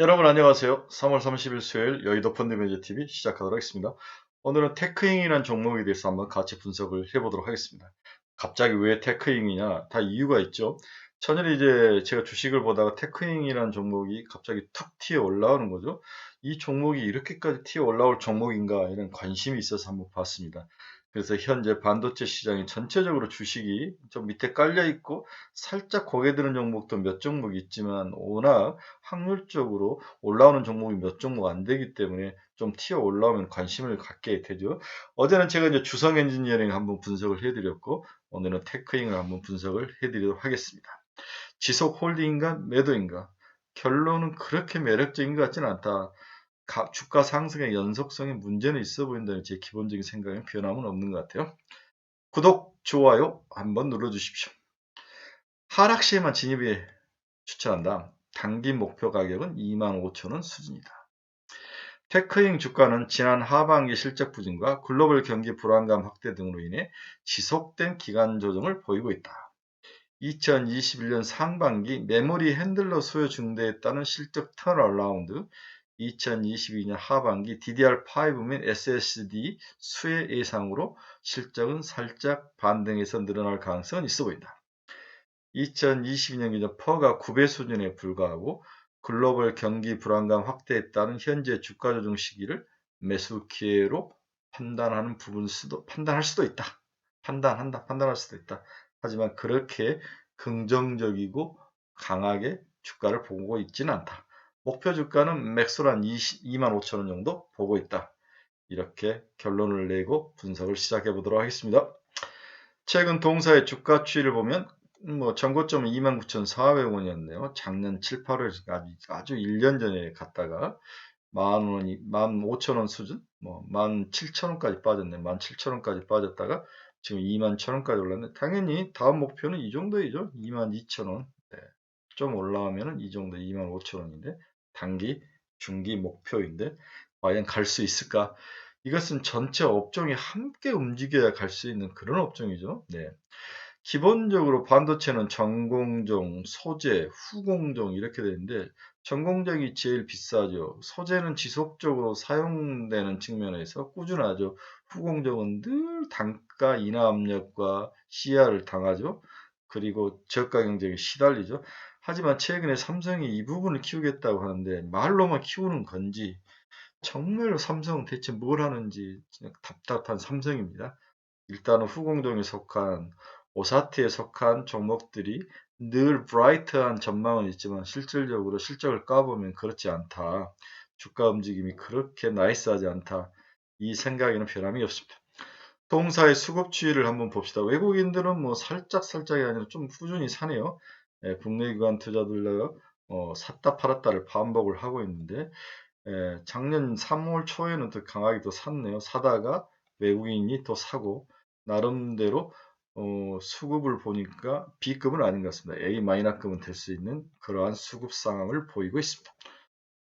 여러분 안녕하세요. 3월 30일 수요일 여의도 펀드매니저TV 시작하도록 하겠습니다. 오늘은 테크잉이라는 종목에 대해서 한번 같이 분석을 해보도록 하겠습니다. 갑자기 왜 테크잉이냐? 다 이유가 있죠. 천일에 이제 제가 주식을 보다가 테크잉이라는 종목이 갑자기 툭 튀어 올라오는 거죠. 이 종목이 이렇게까지 튀어 올라올 종목인가 이런 관심이 있어서 한번 봤습니다. 그래서 현재 반도체 시장이 전체적으로 주식이 좀 밑에 깔려 있고 살짝 고개 드는 종목도 몇 종목 있지만 워낙 확률적으로 올라오는 종목이 몇 종목 안 되기 때문에 좀 튀어 올라오면 관심을 갖게 되죠. 어제는 제가 이제 주성 엔지니어링 한번 분석을 해드렸고 오늘은 테크잉을 한번 분석을 해드리도록 하겠습니다. 지속 홀딩인가 매도인가? 결론은 그렇게 매력적인 것 같지는 않다. 가- 주가 상승의 연속성에 문제는 있어 보인다는 제 기본적인 생각에 변함은 없는 것 같아요. 구독, 좋아요 한번 눌러주십시오. 하락 시에만 진입에 추천한다. 단기 목표 가격은 25,000원 수준이다. 테크잉 주가는 지난 하반기 실적 부진과 글로벌 경기 불안감 확대 등으로 인해 지속된 기간 조정을 보이고 있다. 2021년 상반기 메모리 핸들러 수요 증대에 따른 실적 턴어라운드, 2022년 하반기 DDR5 및 SSD 수혜 예상으로 실적은 살짝 반등해서 늘어날 가능성은 있어 보인다. 2022년 기준 퍼가 9배 수준에 불과하고 글로벌 경기 불안감 확대에 따른 현재 주가 조정 시기를 매수 기회로 판단하는 부분 수도 판단할 수도 있다. 판단한다. 판단할 수도 있다. 하지만 그렇게 긍정적이고 강하게 주가를 보고 있지는 않다. 목표 주가는 맥소란 2만 5천 원 정도 보고 있다. 이렇게 결론을 내고 분석을 시작해 보도록 하겠습니다. 최근 동사의 주가 추이를 보면 뭐 전고점은 29,400원이었네요. 작년 7, 8월 아주, 아주 1년 전에 갔다가 만 원이 만 5천 원 수준, 뭐만 7천 원까지 빠졌네. 만 7천 원까지 빠졌다가 지금 2만 1천 원까지 올랐네. 당연히 다음 목표는 이 정도이죠. 2만 2천 원. 네. 좀 올라오면은 이 정도 2만 5천 원인데 단기, 중기 목표인데 과연 갈 수 있을까? 이것은 전체 업종이 함께 움직여야 갈 수 있는 그런 업종이죠. 네. 기본적으로 반도체는 전공정, 소재, 후공정 이렇게 되는데 전공정이 제일 비싸죠. 소재는 지속적으로 사용되는 측면에서 꾸준하죠. 후공정은 늘 단가 인하 압력과 시야를 당하죠. 그리고 저가 경쟁에 시달리죠. 하지만 최근에 삼성이 이 부분을 키우겠다고 하는데 말로만 키우는 건지 정말로 삼성은 대체 뭘 하는지 답답한 삼성입니다. 일단은 후공정에 속한 오사트에 속한 종목들이 늘 브라이트한 전망은 있지만 실질적으로 실적을 까보면 그렇지 않다. 주가 움직임이 그렇게 나이스하지 않다. 이 생각에는 변함이 없습니다. 동사의 수급 추이를 한번 봅시다. 외국인들은 뭐 살짝 살짝이 아니라 좀 꾸준히 사네요. 예, 국내 기관 투자들로 어, 샀다 팔았다를 반복을 하고 있는데 예, 작년 3월 초에는 더 강하게 또 샀네요. 사다가 외국인이 또 사고 나름대로 어, 수급을 보니까 B급은 아닌 것 같습니다. A-급은 될 수 있는 그러한 수급 상황을 보이고 있습니다.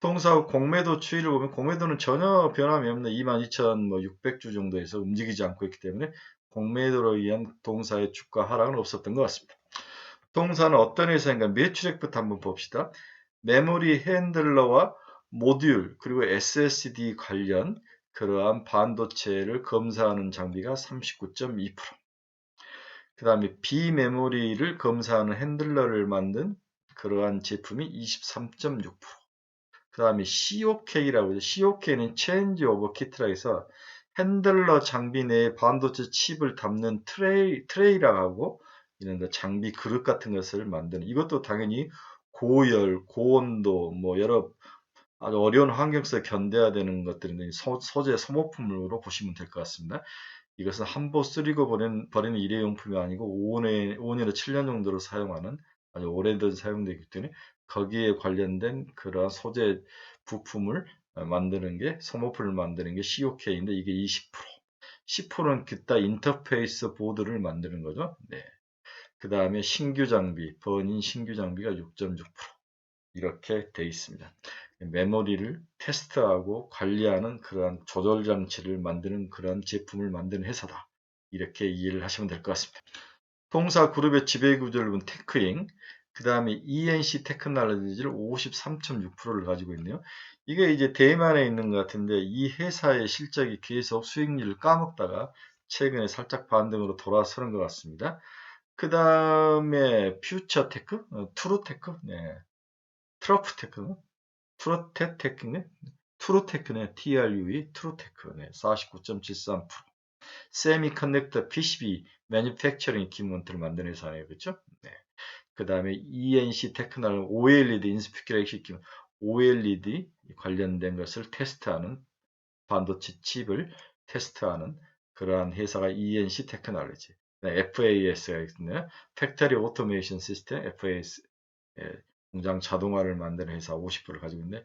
동사 후 공매도 추이를 보면 공매도는 전혀 변함이 없는 22,600주 정도에서 움직이지 않고 있기 때문에 공매도로 의한 동사의 주가 하락은 없었던 것 같습니다. 동사는 어떤 회사인가 매출액부터 한번 봅시다. 메모리 핸들러와 모듈 그리고 SSD 관련 그러한 반도체를 검사하는 장비가 39.2%. 그 다음에 비메모리를 검사하는 핸들러를 만든 그러한 제품이 23.6%. 그 다음에 COK라고 해서 COK는 Change Over Kit라 해서 핸들러 장비 내에 반도체 칩을 담는 트레이, 트레이라고 하고 이런 거 장비 그릇 같은 것을 만드는 이것도 당연히 고열, 고온도 뭐 여러 아주 어려운 환경에서 견뎌야 되는 소, 소재 소모품으로 보시면 될 것 같습니다. 이것은 한보 쓰리고 버리는, 버리는 일회용품이 아니고 5년, 5년에서 7년 정도로 사용하는 아주 오래된 사용되기 때문에 거기에 관련된 그러한 소재 부품을 만드는 게 소모품을 만드는 게 COK인데 이게 20% 10%는 기타 인터페이스 보드를 만드는 거죠. 네. 그 다음에 신규 장비, 버닌 신규 장비가 6.6% 이렇게 돼 있습니다. 메모리를 테스트하고 관리하는 그러한 조절 장치를 만드는 그러한 제품을 만드는 회사다. 이렇게 이해를 하시면 될 것 같습니다. 동사 그룹의 지배 구조를 본 테크잉, 그 다음에 ENC 테크놀로지를 53.6%를 가지고 있네요. 이게 이제 대만에 있는 것 같은데 이 회사의 실적이 계속 수익률을 까먹다가 최근에 살짝 반등으로 돌아서는 것 같습니다. 그 다음에 퓨처 테크, 어, 트루 테크, 네. 트러프 테크, 트로테 테크네, 트루 테크네, TRUE, 트루 테크, 네. 49.73%. 세미컨덕터 PCB 매니팩처링 기문들을 만드는 회사네요. 그렇죠? 네. 그 다음에 ENC 테크놀 OLED 인스피큐레이션 기문 OLED 관련된 것을 테스트하는 반도체 칩을 테스트하는 그러한 회사가 ENC 테크놀로지. 네, FAS가 있네요. 팩터리 오토메이션 시스템 FAS 예, 공장 자동화를 만드는 회사 50%를 가지고 있는데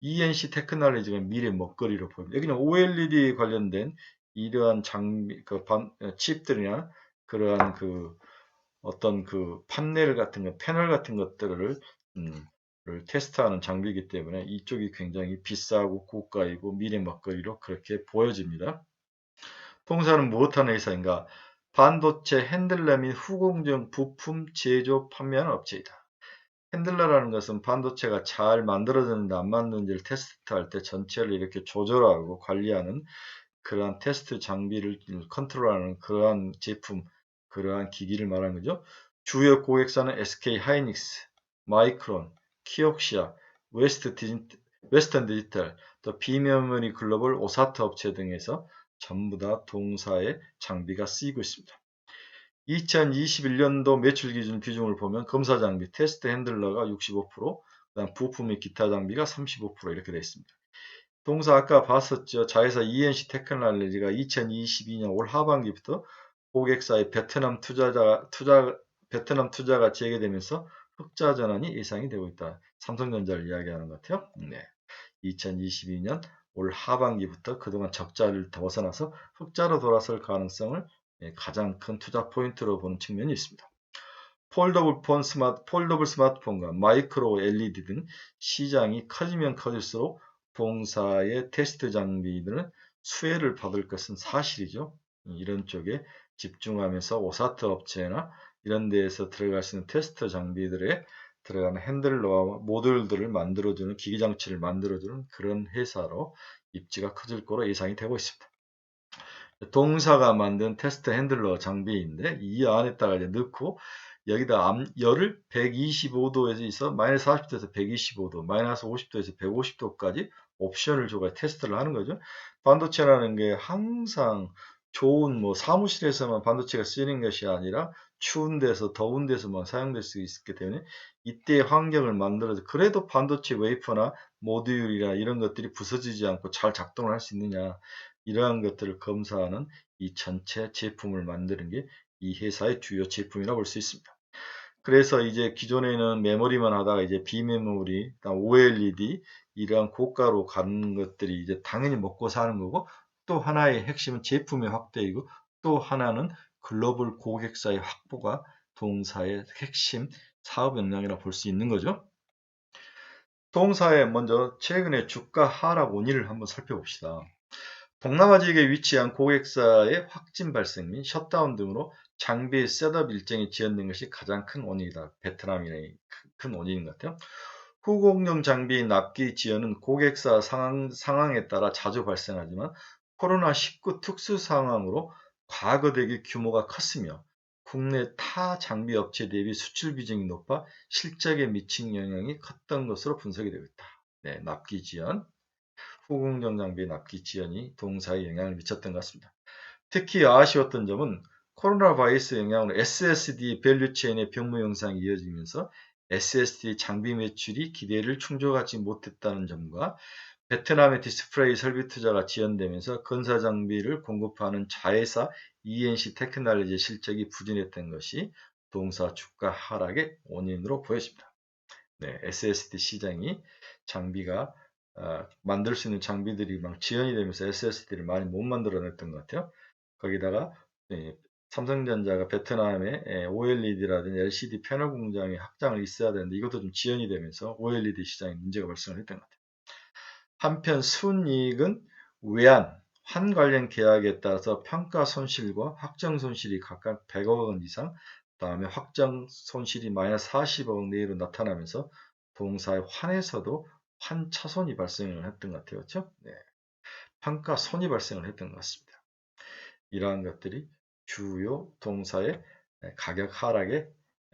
ENC 테크놀로지가 미래 먹거리로 보입니다. 여기는 OLED 관련된 이러한 장비, 그 반, 어, 칩들이나 그러한 그 어떤 그 판넬 같은 거, 패널 같은 것들을 음, 를 테스트하는 장비이기 때문에 이쪽이 굉장히 비싸고 고가이고 미래 먹거리로 그렇게 보여집니다. 통사는 무엇하는 회사인가? 반도체 핸들러 및 후공정 부품 제조 판매하는 업체이다. 핸들러라는 것은 반도체가 잘 만들어졌는데 안 만드는지를 테스트할 때 전체를 이렇게 조절하고 관리하는 그러한 테스트 장비를 컨트롤하는 그러한 제품, 그러한 기기를 말하는 거죠. 주요 고객사는 SK 하이닉스, 마이크론, 키옥시아, 웨스트 디지, 웨스턴 디지털, 또 비메모리 글로벌 오사트 업체 등에서 전부 다 동사의 장비가 쓰이고 있습니다. 2021년도 매출 기준 비중을 보면 검사 장비, 테스트 핸들러가 65%, 그다음 부품 및 기타 장비가 35% 이렇게 되어 있습니다. 동사 아까 봤었죠. 자회사 ENC 테크놀로지가 2022년 올 하반기부터 고객사의 베트남 투자자 투자 베트남 투자가 재개되면서 흑자 전환이 예상이 되고 있다. 삼성전자를 이야기하는 것 같아요. 네. 2022년 올 하반기부터 그동안 적자를 벗어나서 흑자로 돌아설 가능성을 예, 가장 큰 투자 포인트로 보는 측면이 있습니다. 폴더블 폰 스마트, 폴더블 스마트폰과 마이크로 LED 등 시장이 커지면 커질수록 봉사의 테스트 장비들은 수혜를 받을 것은 사실이죠. 이런 쪽에 집중하면서 오사트 업체나 이런 데에서 들어갈 수 있는 테스트 장비들에 들어가는 핸들러와 모듈들을 만들어주는 기기장치를 만들어주는 그런 회사로 입지가 커질 거로 예상이 되고 있습니다. 동사가 만든 테스트 핸들러 장비인데 이 안에다가 이제 넣고 여기다 암, 열을 125도에서 있어 마이너스 40도에서 125도, 마이너스 50도에서 150도까지 옵션을 줘가 테스트를 하는 거죠. 반도체라는 게 항상 좋은 뭐 사무실에서만 반도체가 쓰이는 것이 아니라 추운 데서 더운 데서만 사용될 수 있기 때문에 이때 환경을 만들어서 그래도 반도체 웨이퍼나 모듈이나 이런 것들이 부서지지 않고 잘 작동을 할 수 있느냐 이러한 것들을 검사하는 이 전체 제품을 만드는 게 이 회사의 주요 제품이라고 볼 수 있습니다. 그래서 이제 기존에는 메모리만 하다가 이제 비메모리, OLED 이러한 고가로 가는 것들이 이제 당연히 먹고 사는 거고 또 하나의 핵심은 제품의 확대이고 또 하나는 글로벌 고객사의 확보가 동사의 핵심 사업 역량이라 볼 수 있는 거죠. 동사의 먼저 최근의 주가 하락 원인을 한번 살펴봅시다. 동남아 지역에 위치한 고객사의 확진 발생 및 셧다운 등으로 장비 셋업 일정이 지연된 것이 가장 큰 원인이다. 베트남이 큰 원인인 것 같아요. 후공용 장비 납기 지연은 고객사 상황, 상황에 따라 자주 발생하지만 코로나19 특수 상황으로 과거 대비 규모가 컸으며 국내 타 장비 업체 대비 수출 비중이 높아 실적에 미친 영향이 컸던 것으로 분석이 되고 있다. 네, 납기 지연, 후공정 장비 납기 지연이 동사에 영향을 미쳤던 것 같습니다. 특히 아쉬웠던 점은 코로나 바이러스 영향으로 SSD 밸류 체인의 병무 영상이 이어지면서 SSD 장비 매출이 기대를 충족하지 못했다는 점과 베트남의 디스플레이 설비 투자가 지연되면서 건사 장비를 공급하는 자회사 ENC 테크놀로지의 실적이 부진했던 것이 동사 주가 하락의 원인으로 보여집니다. 네, SSD 시장이 장비가 어, 만들 수 있는 장비들이 막 지연이 되면서 SSD를 많이 못 만들어냈던 것 같아요. 거기다가 네, 삼성전자가 베트남에 OLED라든지 LCD 패널 공장에 확장을 있어야 되는데 이것도 좀 지연이 되면서 OLED 시장에 문제가 발생을 했던 것 같아요. 한편 순이익은 외환, 환 관련 계약에 따라서 평가 손실과 확정 손실이 각각 100억 원 이상 다음에 확정 손실이 마이너스 40억 내외로 나타나면서 동사의 환에서도 환 차손이 발생을 했던 것 같아요. 그렇죠? 네. 판가 손이 발생을 했던 것 같습니다. 이러한 것들이 주요 동사의 가격 하락의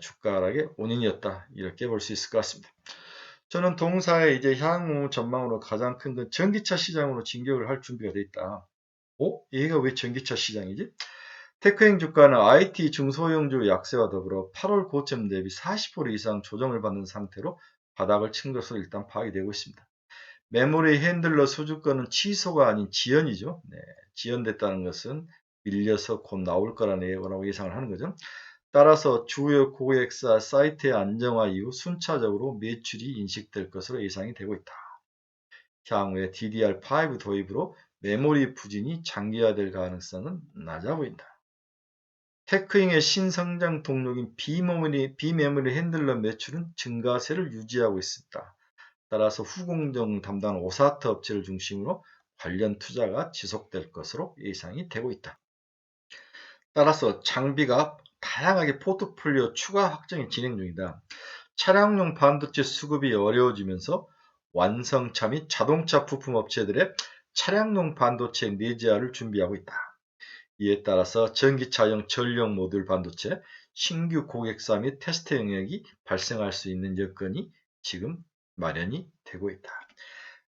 주가 하락의 원인이었다. 이렇게 볼 수 있을 것 같습니다. 저는 동사의 이제 향후 전망으로 가장 큰 건 전기차 시장으로 진격을 할 준비가 되어 있다. 어? 얘가 왜 전기차 시장이지? 테크행 주가는 IT 중소형주 약세와 더불어 8월 고점 대비 40% 이상 조정을 받는 상태로 바닥을 친 것으로 일단 파악이 되고 있습니다. 메모리 핸들러 수주권은 취소가 아닌 지연이죠. 네, 지연됐다는 것은 밀려서 곧 나올 거라는 예고라고 예상을 하는 거죠. 따라서 주요 고객사 사이트의 안정화 이후 순차적으로 매출이 인식될 것으로 예상이 되고 있다. 향후에 DDR5 도입으로 메모리 부진이 장기화될 가능성은 낮아 보인다. 테크잉의 신성장 동력인 비메모리, 비메모리 핸들러 매출은 증가세를 유지하고 있습니다. 따라서 후공정 담당 오사트 업체를 중심으로 관련 투자가 지속될 것으로 예상이 되고 있다. 따라서 장비가 다양하게 포트폴리오 추가 확정이 진행 중이다. 차량용 반도체 수급이 어려워지면서 완성차 및 자동차 부품 업체들의 차량용 반도체 내재화를 준비하고 있다. 이에 따라서 전기차용 전력 모듈 반도체 신규 고객사 및 테스트 영역이 발생할 수 있는 여건이 지금 마련이 되고 있다.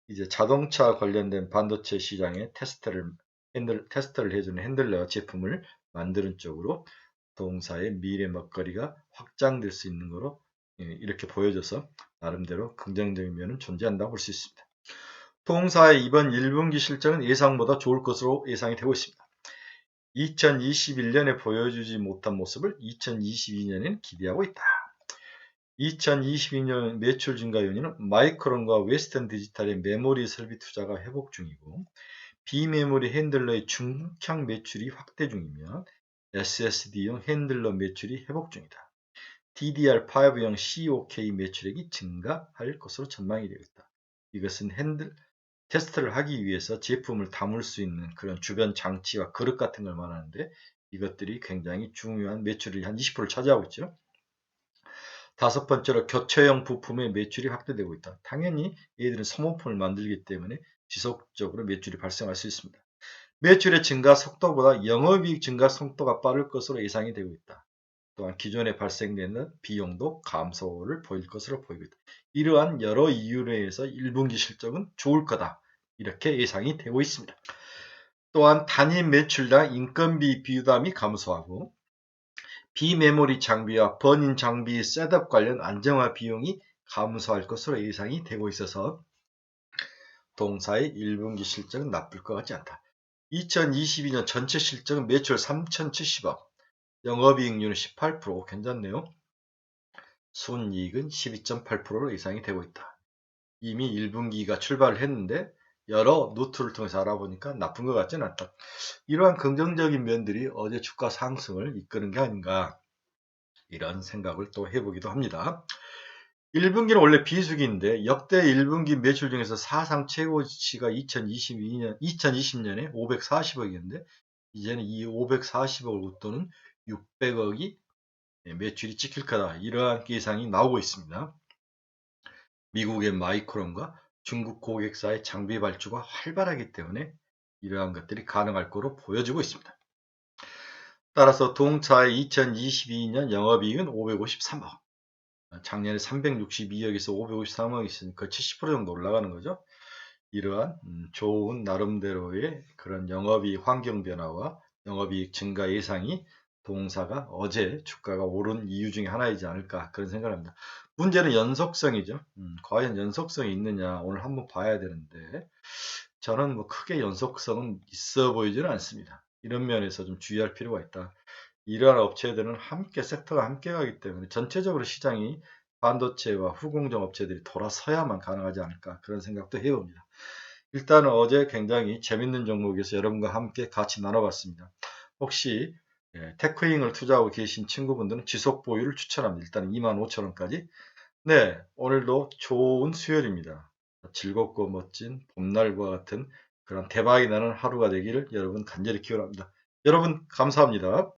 이제 자동차 관련된 반도체 시장에 테스트를 핸들, 테스트를 해주는 핸들러 제품을 만드는 쪽으로 동사의 미래 먹거리가 확장될 수 있는 거로 예, 이렇게 보여져서 나름대로 긍정적인 면은 존재한다고 볼 수 있습니다. 동사의 이번 1분기 실적은 예상보다 좋을 것으로 예상이 되고 있습니다. 2021년에 보여주지 못한 모습을 2022년에는 기대하고 있다. 2022년 매출 증가 요인은 마이크론과 웨스턴 디지털의 메모리 설비 투자가 회복 중이고 비메모리 핸들러의 중향 매출이 확대 중이며 SSD용 핸들러 매출이 회복 중이다. DDR5형 COK 매출액이 증가할 것으로 전망이 되어 있다. 이것은 핸들 테스트를 하기 위해서 제품을 담을 수 있는 그런 주변 장치와 그릇 같은 걸 말하는데 이것들이 굉장히 중요한 매출을 한 20%를 차지하고 있죠. 다섯 번째로 교체형 부품의 매출이 확대되고 있다. 당연히 얘들은 소모품을 만들기 때문에 지속적으로 매출이 발생할 수 있습니다. 매출의 증가 속도보다 영업이익 증가 속도가 빠를 것으로 예상이 되고 있다. 또한 기존에 발생되는 비용도 감소를 보일 것으로 보이고 있다. 이러한 여러 이유로 해서 1분기 실적은 좋을 거다. 이렇게 예상이 되고 있습니다. 또한 단위 매출당 인건비 비부담이 감소하고 비메모리 장비와 버닌 장비 셋업 관련 안정화 비용이 감소할 것으로 예상이 되고 있어서 동사의 1분기 실적은 나쁠 것 같지 않다. 2022년 전체 실적은 매출 3,070억, 영업이익률은 18% 괜찮네요. 순이익은 12.8%로 예상이 되고 있다. 이미 1분기가 출발을 했는데 여러 노트를 통해서 알아보니까 나쁜 것 같지는 않다. 이러한 긍정적인 면들이 어제 주가 상승을 이끄는 게 아닌가 이런 생각을 또 해보기도 합니다. 1분기는 원래 비수기인데 역대 1분기 매출 중에서 사상 최고치가 2022년 2020년에 540억이었는데 이제는 이 540억을 웃도는 600억이 매출이 찍힐 거다. 이러한 예상이 나오고 있습니다. 미국의 마이크론과 중국 고객사의 장비 발주가 활발하기 때문에 이러한 것들이 가능할 거로 보여지고 있습니다. 따라서 동차의 2022년 영업이익은 553억. 작년에 362억에서 553억이 있으니까 70% 정도 올라가는 거죠. 이러한 음, 좋은 나름대로의 그런 영업이익 환경 변화와 영업이익 증가 예상이 동사가 어제 주가가 오른 이유 중에 하나이지 않을까 그런 생각을 합니다. 문제는 연속성이죠. 음, 과연 연속성이 있느냐 오늘 한번 봐야 되는데 저는 뭐 크게 연속성은 있어 보이지는 않습니다. 이런 면에서 좀 주의할 필요가 있다. 이러한 업체들은 함께 섹터가 함께 가기 때문에 전체적으로 시장이 반도체와 후공정 업체들이 돌아서야만 가능하지 않을까 그런 생각도 해봅니다. 일단은 어제 굉장히 재밌는 종목에서 여러분과 함께 같이 나눠봤습니다. 혹시 예, 테크잉을 투자하고 계신 친구분들은 지속 보유를 추천합니다. 일단 25,000원까지. 네, 오늘도 좋은 수요일입니다. 즐겁고 멋진 봄날과 같은 그런 대박이 나는 하루가 되기를 여러분 간절히 기원합니다. 여러분 감사합니다.